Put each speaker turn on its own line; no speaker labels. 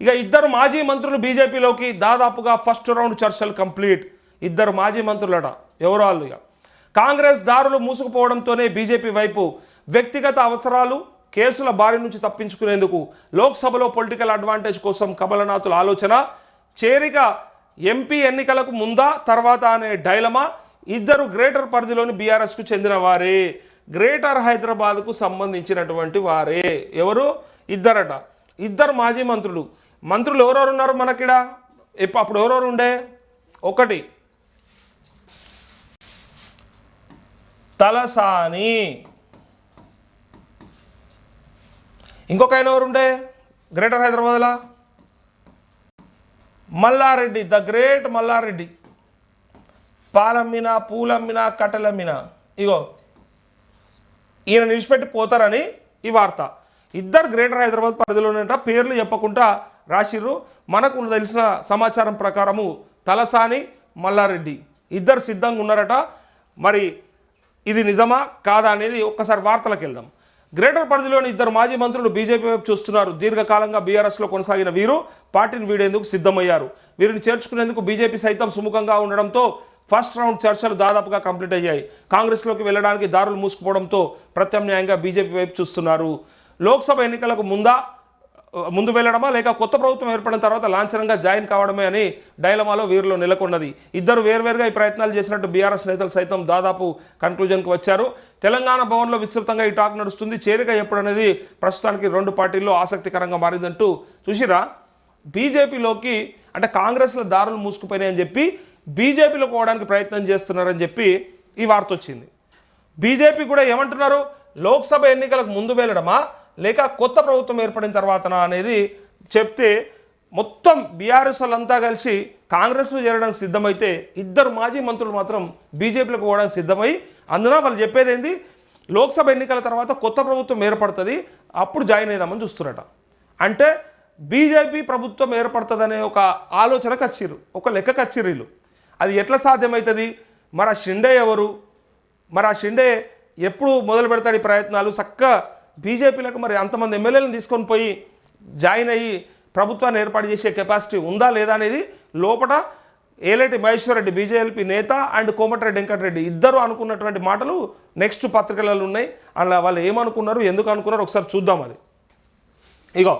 ఇక ఇద్దరు మాజీ మంత్రులు బీజేపీలోకి దాదాపుగా ఫస్ట్ రౌండ్ చర్చలు కంప్లీట్. ఇద్దరు మాజీ మంత్రులట ఎవరు వాళ్ళు ఇక? కాంగ్రెస్ దారులు మూసుకుపోవడంతోనే బీజేపీ వైపు వ్యక్తిగత అవసరాలు కేసుల బారి నుంచి తప్పించుకునేందుకు లోక్సభలో పొలిటికల్ అడ్వాంటేజ్ కోసం కమలనాథుల ఆలోచన. చేరిక ఎంపీ ఎన్నికలకు ముందా తర్వాత అనే డైలమా? ఇద్దరు గ్రేటర్ పరిధిలోని బీఆర్ఎస్కు చెందిన వారే గ్రేటర్ హైదరాబాద్కు సంబంధించినటువంటి వారే. ఎవరు? ఇద్దరట. ఇద్దరు మాజీ మంత్రులు. మంత్రులు ఎవరెవరు ఉన్నారు మనకిడ? ఇప్పుడు అప్పుడు ఎవరెవరు ఉండే ఒకటి. తలసాని. ఇంకొక ఆయన ఎవరు ఉండే గ్రేటర్ హైదరాబాద్లో? Malla Reddy the great Malla Reddy. పాలమ్మిన పూలమ్మిన కట్టెలమ్మిన ఇగో ఈయన నిలిచిపెట్టి పోతారని ఈ వార్త. ఇద్దరు గ్రేటర్ హైదరాబాద్ పరిధిలో ఉన్నట పేర్లు చెప్పకుండా రాసిర్రు. మనకు తెలిసిన సమాచారం ప్రకారము తలసాని మల్లారెడ్డి. ఇద్దరు సిద్ధంగా ఉన్నారట. మరి ఇది నిజమా? కాదా అనేది ఒక్కసారి వార్తలకు వెళ్దాం. గ్రేటర్ పరిధిలోని ఇద్దరు మాజీ మంత్రులు బీజేపీ వైపు చూస్తున్నారు. దీర్ఘకాలంగా బీఆర్ఎస్లో కొనసాగిన వీరు పార్టీని వీడేందుకు సిద్ధమయ్యారు. వీరిని చేర్చుకునేందుకు బీజేపీ సైతం సుముఖంగా ఉండడంతో ఫస్ట్ రౌండ్ చర్చలు దాదాపుగా కంప్లీట్ అయ్యాయి. కాంగ్రెస్లోకి వెళ్ళడానికి దారులు మూసుకుపోవడంతో ప్రత్యామ్నాయంగా బీజేపీ వైపు చూస్తున్నారు. లోక్సభ ఎన్నికలకు ముందా ముందు వెళ్ళడమా లేక కొత్త ప్రభుత్వం ఏర్పడిన తర్వాత లాంఛనంగా జాయిన్ కావడమే అని డైలమాలో వీరిలో నెలకొన్నది. ఇద్దరు వేర్వేరుగా ఈ ప్రయత్నాలు చేసినట్టు బీఆర్ఎస్ నేతలు సైతం దాదాపు కన్క్లూజన్కి వచ్చారు. తెలంగాణ భవన్లో విస్తృతంగా ఈ టాక్ నడుస్తుంది. చేరిక ఎప్పుడనేది ప్రస్తుతానికి రెండు పార్టీల్లో ఆసక్తికరంగా మారిందంటూ చూసిరా? బీజేపీలోకి అంటే కాంగ్రెస్లో దారులు మూసుకుపోయినాయని చెప్పి బీజేపీలో పోవడానికి ప్రయత్నం చేస్తున్నారని చెప్పి ఈ వార్త వచ్చింది. బీజేపీ కూడా ఏమంటున్నారు? లోక్సభ ఎన్నికలకు ముందు వెళ్ళడమా? లేక కొత్త ప్రభుత్వం ఏర్పడిన తర్వాతనా అనేది చెప్తే మొత్తం బీఆర్ఎస్ వాళ్ళంతా కలిసి కాంగ్రెస్లో చేరడానికి సిద్ధమైతే ఇద్దరు మాజీ మంత్రులు మాత్రం బీజేపీలకు పోవడానికి సిద్ధమై అందున వాళ్ళు చెప్పేది ఏంది? లోక్సభ ఎన్నికల తర్వాత కొత్త ప్రభుత్వం ఏర్పడుతుంది అప్పుడు జాయిన్ అయిదామని చూస్తున్నట. అంటే బీజేపీ ప్రభుత్వం ఏర్పడుతుందనే ఒక ఆలోచనకు వచ్చిర్రు ఒక లెక్కకు వచ్చిర్రు అది ఎట్లా సాధ్యమవుతుంది మరి ఆ షిండే ఎవరు? మరి ఆ షిండే ఎప్పుడు మొదలు పెడతాడు ఈ ప్రయత్నాలు? చక్కగా బీజేపీలకు మరి అంతమంది ఎమ్మెల్యేలను తీసుకొని పోయి జాయిన్ అయ్యి ప్రభుత్వాన్ని ఏర్పాటు చేసే కెపాసిటీ ఉందా లేదా అనేది లోపల ఏలేటి మహేశ్వర్ రెడ్డి బీజేపీ నేత అండ్ కోమటిరెడ్డి వెంకటరెడ్డి ఇద్దరు అనుకున్నటువంటి మాటలు నెక్స్ట్ పత్రికలలో ఉన్నాయి. అలా వాళ్ళు ఏమనుకున్నారు ఎందుకు అనుకున్నారు ఒకసారి చూద్దాం అది. ఇగో